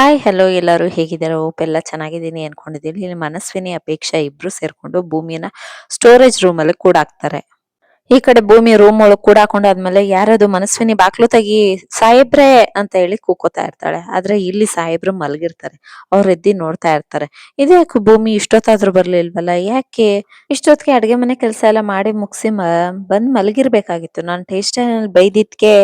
Hi hello ಎಲ್ಲರೂ ಹೇಗಿದ್ದಾರೆ? Hope ಎಲ್ಲ ಚೆನ್ನಾಗಿದ್ದೀನಿ ಅನ್ಕೊಂಡಿದ್ದೀನಿ ಇಲ್ಲಿ ಮನಸ್ವಿನಿ, ಅಪೇಕ್ಷಾ ಇಬ್ರು ಸೇರ್ಕೊಂಡು ಭೂಮಿನ ಸ್ಟೋರೇಜ್ ರೂಮ್ ಅಲ್ಲಿ ಕೂಡಾಕ್ತಾರೆ. ಈ ಕಡೆ ಭೂಮಿ ರೂಮ್ ಒಳಗೆ ಕೂಡಾಕೊಂಡು ಆದ್ಮೇಲೆ ಯಾರದು ಮನಸ್ವಿನಿ ಬಾಕ್ಲು ತೆಗಿ ಸಾಹೇಬ್ರೆ ಅಂತ ಹೇಳಿ ಕೂಕೋತಾ ಇರ್ತಾಳೆ. ಆದ್ರೆ ಇಲ್ಲಿ ಸಾಹೇಬ್ರು ಮಲಗಿರ್ತಾರೆ. ಅವ್ರ ಎದ್ದಿ ನೋಡ್ತಾ ಇರ್ತಾರೆ. ಇದ್ಯಾಕೆ ಭೂಮಿ ಇಷ್ಟೊತ್ತಾದ್ರೂ ಬರ್ಲಿಲ್ವಲ್ಲ? ಯಾಕೆ? ಇಷ್ಟೊತ್ತಿಗೆ ಅಡ್ಗೆ ಮನೆ ಕೆಲಸ ಎಲ್ಲ ಮಾಡಿ ಮುಗಿಸಿ ಬಂದ್ ಮಲಗಿರ್ಬೇಕಾಗಿತ್ತು. ನಾನು ಟೇಸ್ಟ್ ಬೈದಿದ್ಕೆ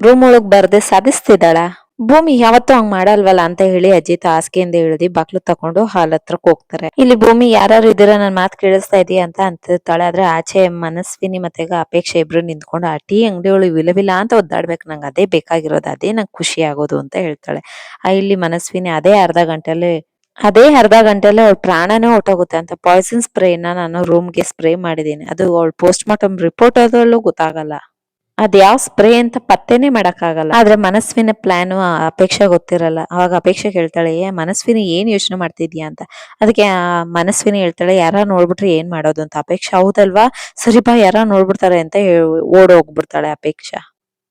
ರೂಮ್ ಒಳಗ್ ಬರ್ದೆ ಸಾಧಿಸ್ತಿದ್ದಾಳ? ಭೂಮಿ ಯಾವತ್ತು ಹಂಗ್ ಮಾಡಲ್ವಲ್ಲ ಅಂತ ಹೇಳಿ ಅಜ್ಜಿ ತಾಸ್ಕೆಯಿಂದ ಇಳಿದಿ ಬಾಕ್ಲು ತಕೊಂಡು ಹಾಲ್ ಹತ್ರಕ್ ಹೋಗ್ತಾರೆ. ಇಲ್ಲಿ ಭೂಮಿ ಯಾರು ಇದೀರ ನನ್ ಮಾತ್ ಕೇಳಿಸ್ತಾ ಇದೀಯ ಅಂತ ಅಂತಿರ್ತಾಳೆ. ಆದ್ರೆ ಆಚೆ ಮನಸ್ವಿನಿ ಮತ್ತೆ ಅಪೇಕ್ಷೆ ಇಬ್ರು ನಿಂತ್ಕೊಂಡು, ಆ ಟೀ ಅಂಗಡಿಗಳು ವಿಲವಿಲ ಅಂತ ಒದ್ದಾಡ್ಬೇಕು. ನಂಗೆ ಅದೇ ಬೇಕಾಗಿರೋದು, ಅದೇ ನಂಗೆ ಖುಷಿ ಆಗೋದು ಅಂತ ಹೇಳ್ತಾಳೆ. ಆ ಇಲ್ಲಿ ಮನಸ್ವಿನಿ ಅದೇ ಅರ್ಧ ಗಂಟೆಲಿ, ಅದೇ ಅರ್ಧ ಗಂಟೆಲಿ ಅವ್ಳ ಪ್ರಾಣನೇ ಹೊಟ್ಟೋಗುತ್ತೆ ಅಂತ ಪಾಯ್ಸನ್ ಸ್ಪ್ರೇನ ನಾನು ರೂಮ್ಗೆ ಸ್ಪ್ರೇ ಮಾಡಿದ್ದೀನಿ. ಅದು ಅವಳ ಪೋಸ್ಟ್ ಮಾರ್ಟಮ್ ರಿಪೋರ್ಟ್ ಅದರಲ್ಲೂ ಗೊತ್ತಾಗಲ್ಲ. ಅದ್ ಯಾವ ಸ್ಪ್ರೇ ಅಂತ ಪತ್ತೆನೆ ಮಾಡಕ್ಕಾಗಲ್ಲ. ಆದ್ರೆ ಮನಸ್ವಿನ ಪ್ಲಾನ್ ಅಪೇಕ್ಷೆ ಗೊತ್ತಿರಲ್ಲ. ಅವಾಗ ಅಪೇಕ್ಷೆ ಹೇಳ್ತಾಳೆ ಮನಸ್ವಿನಿ ಏನ್ ಯೋಚನೆ ಮಾಡ್ತಿದ್ಯಾ? ಅಂತ. ಅದಕ್ಕೆ ಆ ಮನಸ್ವಿನಿ ಹೇಳ್ತಾಳೆ, ಯಾರ ನೋಡ್ಬಿಟ್ರೆ ಏನ್ ಮಾಡೋದು? ಅಂತ. ಅಪೇಕ್ಷೆ ಹೌದಲ್ವಾ? ಸರಿ ಬಾ, ಯಾರ ನೋಡ್ಬಿಡ್ತಾರೆ ಅಂತ ಓಡ್ ಹೋಗ್ಬಿಡ್ತಾಳೆ ಅಪೇಕ್ಷಾ.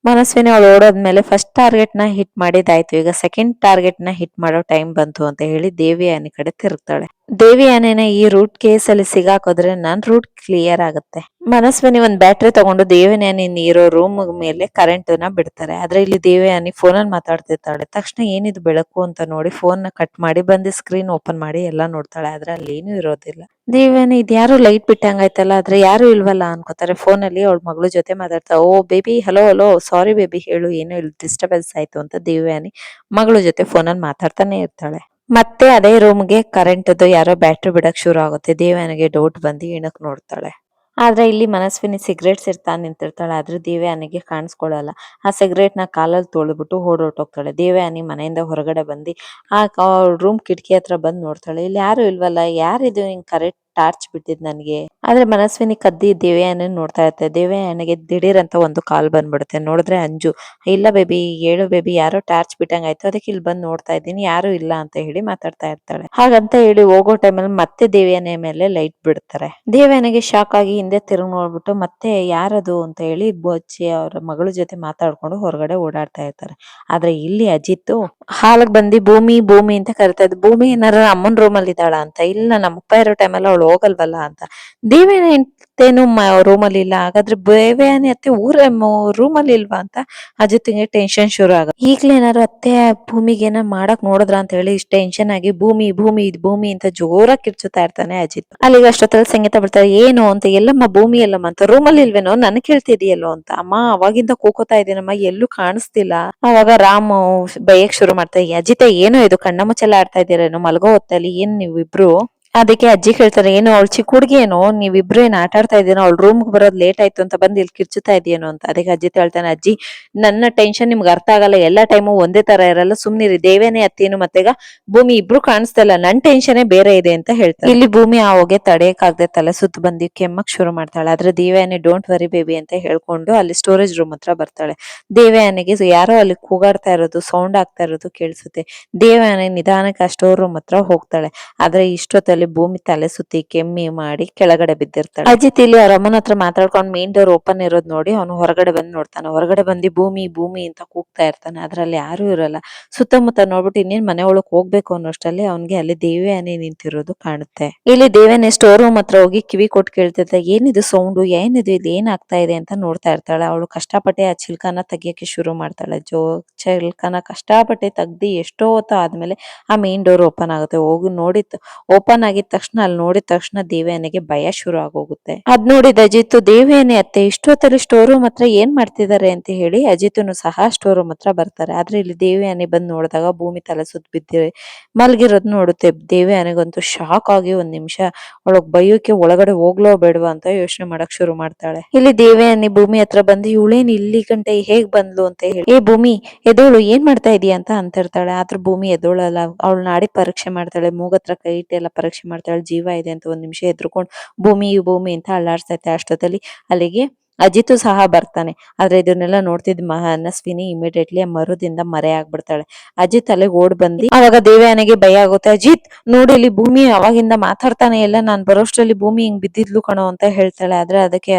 ಮನಸ್ವಿನಿ ಅವಳು ಓಡೋದ್ಮೇಲೆ ಫಸ್ಟ್ ಟಾರ್ಗೆಟ್ನ ಹಿಟ್ ಮಾಡಿದಾಯ್ತು ಈಗ ಸೆಕೆಂಡ್ ಟಾರ್ಗೆಟ್ನ ಹಿಟ್ ಮಾಡೋ ಟೈಮ್ ಬಂತು ಅಂತ ಹೇಳಿ ದೇವಿ ಆನೆ ಕಡೆ ತಿರುಗ್ತಾಳೆ. ದೇವಿ ಆನೆನ ಈ ರೂಟ್ ಕೇಸ್ ಅಲ್ಲಿ ಸಿಗಾಕೋದ್ರೆ ನನ್ ರೂಟ್ ಕ್ಲಿಯರ್ ಆಗುತ್ತೆ. ಮನಸ್ವಿನಿ ಒಂದ್ ಬ್ಯಾಟ್ರಿ ತಗೊಂಡು ದೇವಿ ಆನೆ ಇರೋ ರೂಮ್ ಮೇಲೆ ಕರೆಂಟ್ನ ಬಿಡ್ತಾರೆ. ಆದ್ರೆ ಇಲ್ಲಿ ದೇವಿ ಆನೆ ಫೋನ್ ಅಲ್ಲಿ ಮಾತಾಡ್ತಿರ್ತಾಳೆ. ತಕ್ಷಣ ಏನಿದು ಬೆಳಕು ಅಂತ ನೋಡಿ ಫೋನ್ನ ಕಟ್ ಮಾಡಿ ಬಂದು ಸ್ಕ್ರೀನ್ ಓಪನ್ ಮಾಡಿ ಎಲ್ಲಾ ನೋಡ್ತಾಳೆ. ಆದ್ರೆ ಅಲ್ಲಿ ಏನು ಇರೋದಿಲ್ಲ. ದೇವಿಯಾನಿ ಇದ್ಯಾರು ಲೈಟ್ ಬಿಟ್ಟಂಗಾಯ್ತಲ್ಲ, ಆದ್ರೆ ಯಾರು ಇಲ್ವಲ್ಲ ಅನ್ಕೋತಾರೆ. ಫೋನ್ ಅಲ್ಲಿ ಅವಳ ಮಗಳು ಜೊತೆ ಮಾತಾಡ್ತಾ, ಓ baby hello hello sorry baby ಹೇಳು, ಏನೋ ಡಿಸ್ಟರ್ಬೆನ್ಸ್ ಆಯ್ತು? ಅಂತ ದೇವ್ಯಾನಿ ಮಗಳ ಜೊತೆ ಫೋನಲ್ಲಿ ಮಾತಾಡ್ತಾನೆ ಇರ್ತಾಳೆ. ಮತ್ತೆ ಅದೇ ರೂಮ್ಗೆ ಕರೆಂಟ್ ಅದು ಯಾರೋ ಬ್ಯಾಟ್ರಿ ಬಿಡಕ್ ಶುರು ಆಗುತ್ತೆ. ದೇವ್ಯಾನಿಗೆ ಡೌಟ್ ಬಂದು ಇಣಕ್ ನೋಡ್ತಾಳೆ. ಆದ್ರೆ ಇಲ್ಲಿ ಮನಸ್ವಿನಿ ಸಿಗರೇಟ್ ಸೇರ್ತಾ ನಿಂತಿರ್ತಾಳೆ. ಆದ್ರೆ ದೇವ್ಯಾನಿಗೆ ಕಾಣಿಸ್ಕೊಳ್ಳಲ್ಲ ಆ ಸಿಗರೇಟ್ನ ಕಾಲಲ್ಲಿ ತೊಳೆದ್ಬಿಟ್ಟು ಓಡೋಟೋಗ್ತಾಳೆ. ದೇವ್ಯಾನಿ ಮನೆಯಿಂದ ಹೊರಗಡೆ ಬಂದಿ ಆ ರೂಮ್ ಕಿಟಕಿ ಹತ್ರ ಬಂದು ನೋಡ್ತಾಳೆ. ಇಲ್ಲಿ ಯಾರು ಇಲ್ವಲ್ಲ? ಯಾರಿದು ಹಿಂಗ್ ಕರೆಕ್ಟ್ ಟಾರ್ಚ್ ಬಿಟ್ಟಿದ್ ನನಗೆ. ಆದ್ರೆ ಮನಸ್ವಿನಿ ಕದ್ದಿ ದೇವಯಾನ ನೋಡ್ತಾ ಇರ್ತೆ ದೇವಯಾನಿಗೆ ದಿಢೀರ್ ಅಂತ ಒಂದು ಕಾಲ್ ಬಂದ್ಬಿಡುತ್ತೆ. ನೋಡಿದ್ರೆ ಅಂಜು, ಇಲ್ಲ ಬೇಬಿ, ಹೇಳು ಬೇಬಿ, ಯಾರೋ ಟಾರ್ಚ್ ಬಿಟ್ಟಂಗಾಯ್ತು. ಅದಕ್ಕೆ ಇಲ್ಲಿ ಬಂದ್ ನೋಡ್ತಾ ಇದ್ದೀನಿ. ಯಾರು ಇಲ್ಲ ಅಂತ ಹೇಳಿ ಮಾತಾಡ್ತಾ ಇರ್ತಾಳೆ. ಹಾಗಂತ ಹೇಳಿ ಹೋಗೋ ಟೈಮಲ್ಲಿ ಮತ್ತೆ ದೇವಯಾನೆ ಮೇಲೆ ಲೈಟ್ ಬಿಡ್ತಾರೆ. ದೇವಯಾನಿಗೆ ಶಾಕ್ ಆಗಿ ಹಿಂದೆ ತಿರುಗಿ ನೋಡ್ಬಿಟ್ಟು ಮತ್ತೆ ಯಾರದು ಅಂತ ಹೇಳಿ ಬೊಚ್ಚಿ ಅವ್ರ ಮಗಳ ಜೊತೆ ಮಾತಾಡ್ಕೊಂಡು ಹೊರಗಡೆ ಓಡಾಡ್ತಾ ಇರ್ತಾರೆ. ಆದ್ರೆ ಇಲ್ಲಿ ಅಜಿತ್ ಹಾಲಕ್ ಬಂದಿ ಭೂಮಿ ಭೂಮಿ ಅಂತ ಕರಿತಾ ಇದ್ದ. ಭೂಮಿ ಏನಾರ ಅಮ್ಮನ್ ರೂಮ್ ಅಲ್ಲಿ ಇದ್ದಾಳ ಅಂತ. ಇಲ್ಲ ನಮ್ಮಪ್ಪ ಇರೋ ಟೈಮ್ ಅಲ್ಲಿ ಅವಳು ಹೋಗಲ್ವಲ್ಲ ಅಂತ. ದೇವೇನ ಅತ್ತೇನು ರೂಮ್ ಅಲ್ಲಿ ಇಲ್ಲ. ಹಾಗಾದ್ರೆ ಬೇವೇನೆ ಅತ್ತೆ ಊರ ರೂಮ್ ಅಲ್ಲಿ ಇಲ್ವಾ ಅಂತ ಅಜಿತ್ಗೆ ಟೆನ್ಷನ್ ಶುರು ಆಗ. ಈಗ್ಲೇನಾರು ಅತ್ತೆ ಭೂಮಿಗೆ ಏನಾರ ಮಾಡಕ್ ನೋಡಿದ್ರ ಅಂತ ಹೇಳಿ ಇಷ್ಟ ಟೆನ್ಷನ್ ಆಗಿ ಭೂಮಿ ಭೂಮಿ, ಇದ್ ಭೂಮಿ ಅಂತ ಜೋರಾಗಿ ಕಿರ್ಚುತ್ತಾ ಇರ್ತಾನೆ ಅಜಿತ್ ಅಲ್ಲಿಗೆ ಅಷ್ಟೊತ್ತಲ್ಲಿ ಸಂಗೀತ ಬಿಡ್ತಾರೆ. ಏನು ಅಂತ ಎಲ್ಲಮ್ಮ ಭೂಮಿ ಎಲ್ಲಮ್ಮ ಅಂತ. ರೂಮ್ ಅಲ್ಲಿ ಇಲ್ವೇನೋ ನನ್ ಕೇಳ್ತಿದೀಯಲ್ಲೋ ಅಂತ. ಅಮ್ಮ ಅವಾಗಿಂದ ಕೂಕೋತಾ ಇದೀನಮ್ಮ. ಎಲ್ಲೂ ಕಾಣಿಸ್ತಿಲ್ಲ. ಅವಾಗ ರಾಮ್ ಬಯಕ್ ಶುರು ಮಾಡ್ತಾರೆ ಅಜಿತ ಏನೋ ಇದು ಕಣ್ಣ ಮುಚ್ಚಲ್ಲ ಆಡ್ತಾ ಇದ್ದೀರೇನೋ? ಮಲಗೋ ಹೊತ್ತಲ್ಲಿ ಏನ್ ನೀವಿಬ್ರು? ಅದಕ್ಕೆ ಅಜ್ಜಿ ಕೇಳ್ತಾರೆ ಏನು ಅವಳು ಚಿಕ್ಕ ಏನೋ ನೀವಿಬ್ರು ಏನ್ ಆಟ ಆಡ್ತಾ ಅವಳು ರೂಮ್ ಬರೋದು ಲೇಟ್ ಆಯ್ತು ಅಂತ ಬಂದು ಇಲ್ಲಿ ಕಿರ್ಚುತ್ತಾ ಇದೆಯೇನೋ ಅಂತ. ಅದಕ್ಕೆ ಅಜ್ಜಿ ಹೇಳ್ತಾನೆ ಅಜ್ಜಿ, ನನ್ನ ಟೆನ್ಷನ್ ನಿಮ್ಗೆ ಅರ್ಥ ಆಗಲ್ಲ, ಎಲ್ಲಾ ಟೈಮು ಒಂದೇ ತರ ಇರಲ್ಲ, ಸುಮ್ನಿರಿ, ದೇವೇನೆ ಅತ್ತೇನು ಮತ್ತೆಗ ಭೂಮಿ ಇಬ್ರು ಕಾಣಿಸ್ತಲ್ಲ ನನ್ ಟೆನ್ಷನ್ ಬೇರೆ ಇದೆ ಅಂತ ಹೇಳ್ತಾರೆ. ಇಲ್ಲಿ ಭೂಮಿ ಆ ಹೋಗೆ ತಡೆಯಕ್ಕಾಗದೆ ತಲೆ ಸುತ್ತ ಬಂದು ಕೆಮ್ಮಕ್ ಶುರು ಮಾಡ್ತಾಳೆ, ಆದ್ರೆ ದೇವ್ಯಾನಿ ಡೋಂಟ್ ವರಿ ಬೇಬಿ ಅಂತ ಹೇಳ್ಕೊಂಡು ಅಲ್ಲಿ ಸ್ಟೋರೇಜ್ ರೂಮ್ ಹತ್ರ ಬರ್ತಾಳೆ. ದೇವ್ಯಾನಿಗೆ ಯಾರೋ ಅಲ್ಲಿ ಕೂಗಾಡ್ತಾ ಇರೋದು ಸೌಂಡ್ ಆಗ್ತಾ ಇರೋದು ಕೇಳಿಸುತ್ತೆ. ದೇವಯಾನೆ ನಿಧಾನಕ್ಕೆ ಆ ಸ್ಟೋರ್ ರೂಮ್ ಹತ್ರ ಹೋಗ್ತಾಳೆ, ಆದ್ರೆ ಇಷ್ಟೊತ್ತಲ್ಲಿ ಭೂಮಿ ತಲೆ ಸುತ್ತಿ ಕೆಮ್ಮಿ ಮಾಡಿ ಕೆಳಗಡೆ ಬಿದ್ದಿರ್ತಾಳೆ. ಅಜಿತ್ ಇಲ್ಲಿ ಅವ್ರ ಅಮ್ಮನ ಹತ್ರ ಮಾತಾಡ್ಕೊಂಡು ಮೇನ್ ಡೋರ್ ಓಪನ್ ಇರೋದ್ ನೋಡಿ ಅವನು ಹೊರಗಡೆ ಬಂದು ನೋಡ್ತಾನೆ. ಹೊರಗಡೆ ಬಂದು ಭೂಮಿ ಭೂಮಿ ಅಂತ ಕೂಗ್ತಾ ಇರ್ತಾನೆ. ಅದ್ರಲ್ಲಿ ಯಾರು ಇರಲ್ಲ. ಸುತ್ತಮುತ್ತ ನೋಡ್ಬಿಟ್ಟು ಇನ್ನೇನ್ ಮನೆ ಒಳಗ್ ಹೋಗ್ಬೇಕು ಅನ್ನೋಷ್ಟಲ್ಲಿ ಅವನಿಗೆ ಅಲ್ಲಿ ದೇವಿ ಆನೆ ನಿಂತಿರೋದು ಕಾಣುತ್ತೆ. ಇಲ್ಲಿ ದೇವೇನೆ ಸ್ಟೋರ್ ರೂಮ್ ಹತ್ರ ಹೋಗಿ ಕಿವಿ ಕೊಟ್ಟು ಕೇಳ್ತಿರ್ತ, ಏನಿದು ಸೌಂಡು ಏನಿದು? ಇದು ಏನ್ ಆಗ್ತಾ ಇದೆ? ಅಂತ ನೋಡ್ತಾ ಇರ್ತಾಳೆ. ಅವಳು ಕಷ್ಟಪಟ್ಟೆ ಆ ಚಿಲ್ಕನ ತೆಗಿಯಕ್ಕೆ ಶುರು ಮಾಡ್ತಾಳೆ. ಜೋ, ಚಿಲ್ಕನ ಕಷ್ಟಪಟ್ಟೆ ತೆಗ್ದಿ ಎಷ್ಟೋ ಹೊತ್ತು ಆದ್ಮೇಲೆ ಆ ಮೇನ್ ಡೋರ್ ಓಪನ್ ಆಗುತ್ತೆ. ಹೋಗಿ ನೋಡಿತ್ತು. ಓಪನ್ ಆಗಿದ ತಕ್ಷಣ ಅಲ್ಲಿ ನೋಡಿದ ತಕ್ಷಣ ದೇವಯಾನಿಗೆ ಭಯ ಶುರು ಆಗೋಗುತ್ತೆ. ಅದ್ ನೋಡಿದ ಅಜಿತ್ ದೇವಯಾನಿ ಅತ್ತೆ, ಇಷ್ಟೊತ್ತಲ್ಲಿ ಸ್ಟೋರ್ ರೂಮ್ ಹತ್ರ ಏನ್ ಮಾಡ್ತಿದ್ದಾರೆ ಅಂತ ಹೇಳಿ ಅಜಿತ್ನು ಸಹ ಸ್ಟೋರ್ ರೂಮ್ ಹತ್ರ ಬರ್ತಾರೆ. ಆದ್ರೆ ಇಲ್ಲಿ ದೇವಯಾನಿ ಬಂದ್ ನೋಡಿದಾಗ ಭೂಮಿ ತಲೆ ಸುತ್ತ ಬಿದ್ದಿರೆ, ಮಲ್ಗಿರೋದ್ ನೋಡುತ್ತೆ. ದೇವಯಾನಿಗಂತೂ ಶಾಕ್ ಆಗಿ ಒಂದ್ ನಿಮಿಷ ಒಳಗ್ ಬೈಯೋಕೆ ಒಳಗಡೆ ಹೋಗ್ಲೋ ಬೇಡವಾ ಅಂತ ಯೋಚನೆ ಮಾಡಕ್ ಶುರು ಮಾಡ್ತಾಳೆ. ಇಲ್ಲಿ ದೇವಯಾನಿ ಭೂಮಿ ಹತ್ರ ಬಂದು, ಇವಳೇನ್ ಇಲ್ಲಿ ಗಂಟೆ ಹೇಗ್ ಬಂದ್ಲು? ಅಂತ ಹೇಳಿ, ಏ ಭೂಮಿ ಎದೋಳು ಏನ್ ಮಾಡ್ತಾ ಇದೀಯ? ಅಂತ ಅಂತಿರ್ತಾಳೆ. ಆದ್ರ ಭೂಮಿ ಎದೋಳಲ್ಲ ಅವಳು ನಾಡಿ ಪರೀಕ್ಷೆ ಮಾಡ್ತಾಳೆ. ಮೂಗತ್ರ ಕೈ ಇಟ್ಟೆಲ್ಲ ಪರೀಕ್ಷೆ ಮಾಡ್ತಾಳೆ, ಜೀವ ಇದೆ ಅಂತ ಒಂದ್ ನಿಮಿಷ ಎದ್ರುಕೊಂಡು ಭೂಮಿ ಭೂಮಿ ಅಂತ ಅಲ್ಲಾಡ್ತೈತೆ ಅಷ್ಟೊತ್ತಲ್ಲಿ ಅಲ್ಲಿಗೆ ಅಜಿತು ಸಹ ಬರ್ತಾನೆ. ಆದ್ರೆ ಇದನ್ನೆಲ್ಲ ನೋಡ್ತಿದ್ ಮನಸ್ವಿನಿ ಇಮಿಡಿಯೇಟ್ಲಿ ಮರುದಿಂದ ಮರೆ ಆಗ್ಬಿಡ್ತಾಳೆ. ಅಜಿತ್ ಅಲ್ಲಿಗೆ ಓಡ್ ಬಂದಿ, ಅವಾಗ ದೇವಯಾನಿಗೆ ಭಯ ಆಗುತ್ತೆ. ಅಜಿತ್, ನೋಡಿ ಇಲ್ಲಿ ಭೂಮಿ ಅವಾಗಿಂದ ಮಾತಾಡ್ತಾನೆ. ಎಲ್ಲ ನಾನ್ ಬರೋಷ್ಟ್ರಲ್ಲಿ ಭೂಮಿ ಹಿಂಗ್ ಬಿದ್ದಿದ್ಲು ಕಣೋ ಅಂತ ಹೇಳ್ತಾಳೆ. ಆದ್ರೆ ಅದಕ್ಕೆ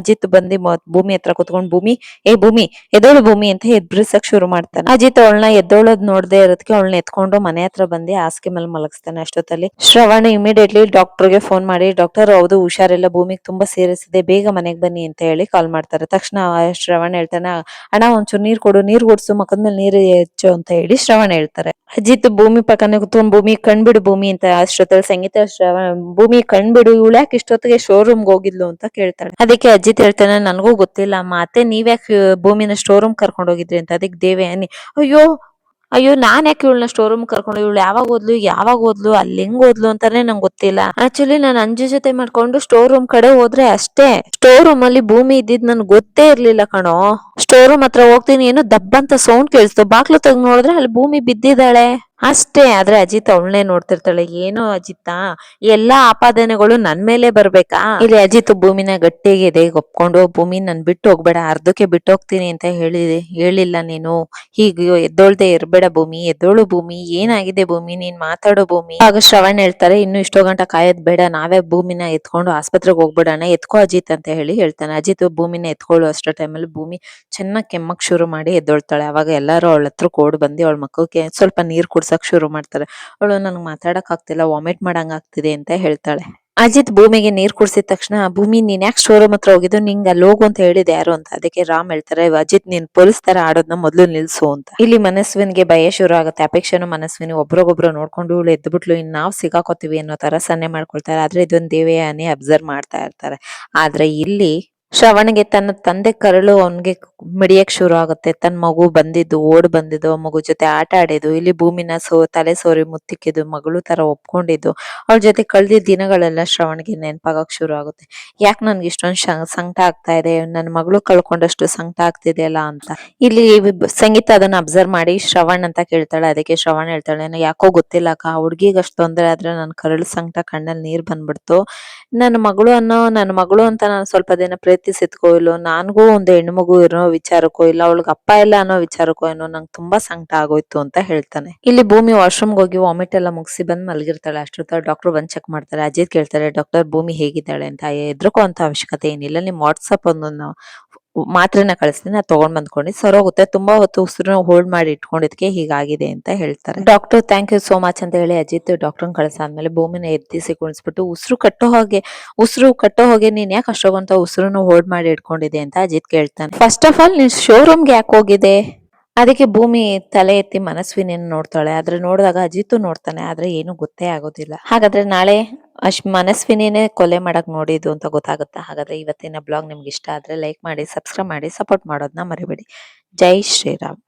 ಅಜಿತ್ ಬಂದಿ ಭೂಮಿ ಹತ್ರ ಕುತ್ಕೊಂಡ್, ಭೂಮಿ, ಏ ಭೂಮಿ, ಎದ್ದೋಳು ಭೂಮಿ ಅಂತ ಎಬ್ರಿಸಕ್ ಶುರು ಮಾಡ್ತಾನೆ. ಅಜಿತ್ ಅವಳನ್ನ ಎದ್ದೋಳದ್ ನೋಡದೆ ಇರೋದಕ್ಕೆ ಅವಳನ್ನ ಎತ್ಕೊಂಡು ಮನೆ ಹತ್ರ ಬಂದಿ ಹಾಸಿಗೆ ಮೇಲೆ ಮಲಗಿಸ್ತಾನೆ ಅಷ್ಟೊತ್ತಲ್ಲಿ. ಶ್ರವಣ ಇಮಿಡಿಯೇಟ್ಲಿ ಡಾಕ್ಟರ್ಗೆ ಫೋನ್ ಮಾಡಿ ಡಾಕ್ಟರ್ ಹೌದು, ಹುಷಾರಿಲ್ಲ, ಭೂಮಿಗೆ ತುಂಬಾ ಸೇರಿಸಿದೆ, ಬೇಗ ಮನೆಗೆ ಬನ್ನಿ ಅಂತ ಹೇಳಿ ಕಾಲ್ ಮಾಡ್ತಾರೆ. ತಕ್ಷಣ ಶ್ರವಣ್ ಹೇಳ್ತಾನೆ, ಅಣ್ಣ, ಒಂಚೂರು ನೀರ್ ಕೊಡು, ನೀರ್ ಕೊಡ್ಸು ಮಕ್ಕದ ಮೇಲೆ ನೀರು ಹೆಚ್ಚು ಅಂತ ಹೇಳಿ ಶ್ರವಣ್ ಹೇಳ್ತಾರೆ. ಅಜಿತ್ ಭೂಮಿ ಪಕ್ಕನೆ ಕುತ್ಕೊಂಡ್, ಭೂಮಿ ಕಣ್ಬಿಡು ಭೂಮಿ ಅಂತ ಅಷ್ಟೊತ್ತಲ್ಲಿ ಸಂಗೀತ ಶ್ರವಣ, ಭೂಮಿ ಕಣ್ಬಿಡು ಇವಳು ಯಾಕೆ ಇಷ್ಟೊತ್ತಿಗೆ ಶೋರೂಮ್ಗೆ ಹೋಗಿದ್ಲು ಅಂತ ಕೇಳ್ತಾಳೆ. ಅದಕ್ಕೆ ಅಜಿತ್ ಹೇಳ್ತಾನೆ, ನನಗೂ ಗೊತ್ತಿಲ್ಲ ಮತ್ತೆ ನೀವ್ಯಾಕೆ ಭೂಮಿನ ಸ್ಟೋರ್ ರೂಮ್ ಕರ್ಕೊಂಡು ಹೋಗಿದ್ರಿ ಅಂತ ಅದಕ್ಕೆ ದೇವಯಾನಿ ಅಯ್ಯೋ ಅಯ್ಯೋ, ನಾನ್ ಯಾಕೆ ಇವಳನ್ನ ಸ್ಟೋರ್ ರೂಮ್ ಕರ್ಕೊಂಡು? ಇವಳು ಯಾವಾಗ ಓದ್ಲು ಯಾವಾಗ ಓದ್ಲು, ಅಲ್ಲಿ ಹೆಂಗ್ ಓದ್ಲು ಅಂತಾನೆ ನಂಗೆ ಗೊತ್ತಿಲ್ಲ. ಆಕ್ಚುಲಿ ನಾನು ಅಂಜು ಜೊತೆ ಮಾಡ್ಕೊಂಡು ಸ್ಟೋರ್ ರೂಮ್ ಕಡೆ ಹೋದ್ರೆ ಅಷ್ಟೇ. ಸ್ಟೋರ್ ರೂಮ್ ಅಲ್ಲಿ ಭೂಮಿ ಇದ್ದಿದ್ ನನ್ಗೆ ಗೊತ್ತೇ ಇರ್ಲಿಲ್ಲ ಕಣೋ. ಸ್ಟೋರ್ ರೂಮ್ ಹತ್ರ ಹೋಗ್ತೀನಿ, ಏನೋ ದಬ್ಬಂತ ಸೌಂಡ್ ಕೇಳಿಸ್ತು. ಬಾಕ್ಲು ತೆಗ್ ನೋಡಿದ್ರೆ ಅಲ್ಲಿ ಭೂಮಿ ಬಿದ್ದಿದ್ದಾಳೆ. ಅಷ್ಟೇ, ಆದ್ರೆ ಅಜಿತ್ ಅವಳನ್ನೇ ನೋಡ್ತಿರ್ತಾಳೆ. ಏನೋ ಅಜಿತ ಎಲ್ಲಾ ಆಪಾದನೆಗಳು ನನ್ ಮೇಲೆ ಬರ್ಬೇಕಾ? ಇಲ್ಲಿ ಅಜಿತ್ ಭೂಮಿನ ಗಟ್ಟಿಗೆ ಇದೆ ಒಪ್ಕೊಂಡು, ಭೂಮಿ ನನ್ ಬಿಟ್ಟು ಹೋಗ್ಬೇಡ, ಅರ್ಧಕ್ಕೆ ಬಿಟ್ಟು ಹೋಗ್ತೀನಿ ಅಂತ ಹೇಳಿದೆ. ಹೇಳಿಲ್ಲ ನೀನು. ಹೀಗೆ ಎದ್ದೋಳ್ದೆ ಇರ್ಬೇಡ ಭೂಮಿ, ಎದ್ದೋಳು ಭೂಮಿ. ಏನಾಗಿದೆ ಭೂಮಿ? ನೀನ್ ಮಾತಾಡೋ ಭೂಮಿ. ಆಗ ಶ್ರವಣ್ ಹೇಳ್ತಾರೆ, ಇನ್ನು ಇಷ್ಟೋ ಗಂಟ ಕಾಯೋದ್ ಬೇಡ, ನಾವೇ ಭೂಮಿನ ಎತ್ಕೊಂಡು ಆಸ್ಪತ್ರೆಗೆ ಹೋಗ್ಬೇಡಣ. ಎತ್ಕೋ ಅಜಿತ್ ಅಂತ ಹೇಳಿ ಹೇಳ್ತಾನೆ. ಅಜಿತ್ ಭೂಮಿನ ಎತ್ಕೊಳ್ಳೋ ಅಷ್ಟೋ ಟೈಮಲ್ಲಿ ಭೂಮಿ ಚೆನ್ನಾಗಿ ಕೆಮ್ಮಕ್ ಶುರು ಮಾಡಿ ಎದ್ದೊಳ್ತಾಳೆ. ಅವಾಗ ಎಲ್ಲಾರು ಅವಳ ಹತ್ರ ಕೋಡ್ ಬಂದು, ಅವಳ ಮಕ್ಕಳಿಗೆ ಸ್ವಲ್ಪ ನೀರ್ ಕುಡ್ಸಕ್ ಶುರು ಮಾಡ್ತಾರೆ. ಅವಳು ನನಗೆ ಮಾತಾಡಕ್ ಆಗ್ತಿಲ್ಲ, ವಾಮಿಟ್ ಮಾಡಂಗ್ ಆಗ್ತಿದೆ ಅಂತ ಹೇಳ್ತಾಳೆ. ಅಜಿತ್ ಭೂಮಿಗೆ ನೀರ್ ಕುಡ್ಸಿದ ತಕ್ಷಣ, ಭೂಮಿ, ನೀನ್ ಯಾಕೆ ಶೋರೂಮ್ ಹತ್ರ ಹೋಗಿದ್ದು? ನಿಂಗೆ ಅಲ್ಲಿ ಹೋಗು ಅಂತ ಹೇಳಿದ ಯಾರು ಅಂತ? ಅದಕ್ಕೆ ರಾಮ್ ಹೇಳ್ತಾರೆ, ಅಜಿತ್, ನೀನ್ ಪೊಲೀಸ್ ತರ ಆಡೋದನ್ನ ಮೊದ್ಲು ನಿಲ್ಸು ಅಂತ. ಇಲ್ಲಿ ಮನಸ್ವಿನ್ಗೆ ಭಯ ಶುರು ಆಗುತ್ತೆ. ಅಪೇಕ್ಷೆನು ಮನಸ್ವಿನಿ ಒಬ್ರಿಗೊಬ್ರು ನೋಡ್ಕೊಂಡು ಇವಳು ಎದ್ಬಿಟ್ಲು, ಇನ್ ನಾವ್ ಸಿಗಾಕೋತೀವಿ ಅನ್ನೋ ತರ ಸನ್ನೆ ಮಾಡ್ಕೊಳ್ತಾರೆ. ಆದ್ರೆ ಇದೊಂದು ದೇವಯಾನಿ ಅಬ್ಸರ್ವ್ ಮಾಡ್ತಾ ಇರ್ತಾರೆ. ಆದ್ರೆ ಇಲ್ಲಿ ಶ್ರವಣ್ಗೆ ತನ್ನ ತಂದೆ ಕರಳು ಅವನ್ಗೆ ಮಿಡಿಯಕ್ ಶುರು ಆಗುತ್ತೆ. ತನ್ನ ಮಗು ಬಂದಿದ್ದು, ಓಡ್ ಬಂದಿದ್ದು ಮಗು ಜೊತೆ ಆಟ ಆಡಿದ್ದು, ಇಲ್ಲಿ ಭೂಮಿನ ಸೋ, ತಲೆ ಸೋರಿ ಮುತ್ತಿಕ್ಕಿದ್ದು, ಮಗಳು ತರ ಒಪ್ಕೊಂಡಿದ್ದು, ಅವಳ ಜೊತೆ ಕಳ್ದಿದ್ ದಿನಗಳೆಲ್ಲ ಶ್ರವಣ್ಗೆ ನೆನಪಾಗಕ್ ಶುರು ಆಗುತ್ತೆ. ಯಾಕೆ ನನ್ಗೆ ಇಷ್ಟೊಂದು ಸಂಕಟ ಆಗ್ತಾ ಇದೆ? ನನ್ನ ಮಗಳು ಕಳ್ಕೊಂಡಷ್ಟು ಸಂಕಟ ಆಗ್ತಿದೆಯಲ್ಲ ಅಂತ. ಇಲ್ಲಿ ಸಂಗೀತ ಅದನ್ನ ಅಬ್ಸರ್ವ್ ಮಾಡಿ ಶ್ರವಣ್ ಅಂತ ಕೇಳ್ತಾಳೆ. ಅದಕ್ಕೆ ಶ್ರವಣ್ ಹೇಳ್ತಾಳೆ "ಏನೋ ಯಾಕೋ ಗೊತ್ತಿಲ್ಲ ಅಕ್ಕ. ಹುಡುಗಿಗೆ ಅಷ್ಟು ತೊಂದರೆ ಆದ್ರೆ ನನ್ನ ಕರಳು ಸಂಕಟ ಕಣ್ಣಲ್ಲಿ ನೀರ್ ಬಂದ್ಬಿಡ್ತು. ನನ್ನ ಮಗಳು ಅನ್ನೋ ನನ್ನ ಮಗಳು ಅಂತ ನಾನು ಸ್ವಲ್ಪ ದಿನ ಪ್ರೀತಿಸಿದ್ಕೋ ಇಲ್ಲೋ, ನನಗೂ ಒಂದು ಹೆಣ್ಣು ಮಗು ಇರೋ ವಿಚಾರಕ್ಕೋ ಇಲ್ಲ ಅವಳಿಗೆ ಅಪ್ಪ ಇಲ್ಲ ಅನ್ನೋ ವಿಚಾರಕ್ಕೋ ಏನೋ ನಂಗೆ ತುಂಬಾ ಸಂಕಟ ಆಗೋಯ್ತು ಅಂತ ಹೇಳ್ತಾನೆ. ಇಲ್ಲಿ ಭೂಮಿ ವಾಶ್ರೂಮ್ಗೆ ಹೋಗಿ ವಾಮಿಟ್ ಎಲ್ಲ ಮುಗಿಸಿ ಬಂದ್ ಮಲಗಿರ್ತಾಳೆ. ಅಷ್ಟೊತ್ತ ಡಾಕ್ಟರ್ ಬಂದ್ ಚೆಕ್ ಮಾಡ್ತಾರೆ. ಅಜಿತ್ ಕೇಳ್ತಾರೆ ಡಾಕ್ಟರ್ ಭೂಮಿ ಹೇಗಿದ್ದಾಳೆ? ಅಂತ. ಎದ್ರಕೋ ಅಂತ ಅವಶ್ಯಕತೆ ಏನಿಲ್ಲ. ನಿಮ್ ವಾಟ್ಸಪ್ ಒಂದು ಮಾತ್ರೆನ ಕಳಿಸ್ತೀನಿ, ನಾ ತಗೊಂಡ್ ಬಂದ್ಕೊಂಡಿ. ಸರ್ ಹೋಗುತ್ತೆ, ತುಂಬಾ ಹೊತ್ತು ಉಸಿರು ಹೋಲ್ಡ್ ಮಾಡಿ ಇಟ್ಕೊಂಡಿದ್ಕೆ ಹೀಗಾಗಿದೆ ಅಂತ ಹೇಳ್ತಾರೆ. Doctor thank you so much ಅಂತ ಹೇಳಿ ಅಜಿತ್ ಡಾಕ್ಟರ್ ಕಳ್ಸಾದ್ಮೇಲೆ ಭೂಮಿನ ಎದ್ದಿಸಿ ಕುಣಿಸ್ಬಿಟ್ಟು, ಉಸಿರು ಕಟ್ಟೋ ಹಾಗೆ, ಉಸಿರು ಕಟ್ಟೋ ಹೋಗಿ ನೀನ್ ಯಾಕೆ ಅಷ್ಟೊಂತ ಉಸಿರು ಹೋಲ್ಡ್ ಮಾಡಿ ಇಟ್ಕೊಂಡಿದೆ ಅಂತ ಅಜಿತ್ ಕೇಳ್ತಾನೆ. ಫಸ್ಟ್ ಆಫ್ ಆಲ್ ನೀನ್ ಶೋರೂಮ್ಗೆ ಯಾಕೆ ಹೋಗಿದೆ ಅದಕ್ಕೆ ಭೂಮಿ ತಲೆ ಎತ್ತಿ ಮನಸ್ವಿನಿಯನ್ನು ನೋಡ್ತಾಳೆ. ಆದ್ರೆ ನೋಡಿದಾಗ ಅಜಿತು ನೋಡ್ತಾನೆ. ಆದ್ರೆ ಏನು ಗೊತ್ತೇ ಆಗೋದಿಲ್ಲ. ಹಾಗಾದ್ರೆ ನಾಳೆ ಅಶ್ ಮನಸ್ವಿನಿನೇ ಕೊಲೆ ಮಾಡಕ್ ನೋಡಿದ್ದು ಅಂತ ಗೊತ್ತಾಗುತ್ತೆ? ಹಾಗಾದ್ರೆ ಇವತ್ತಿನ ಬ್ಲಾಗ್ ನಿಮ್ಗೆ ಇಷ್ಟ ಆದ್ರೆ ಲೈಕ್ ಮಾಡಿ, ಸಬ್ಸ್ಕ್ರೈಬ್ ಮಾಡಿ, ಸಪೋರ್ಟ್ ಮಾಡೋದನ್ನ ಮರಿಬೇಡಿ. ಜೈ ಶ್ರೀರಾಮ್.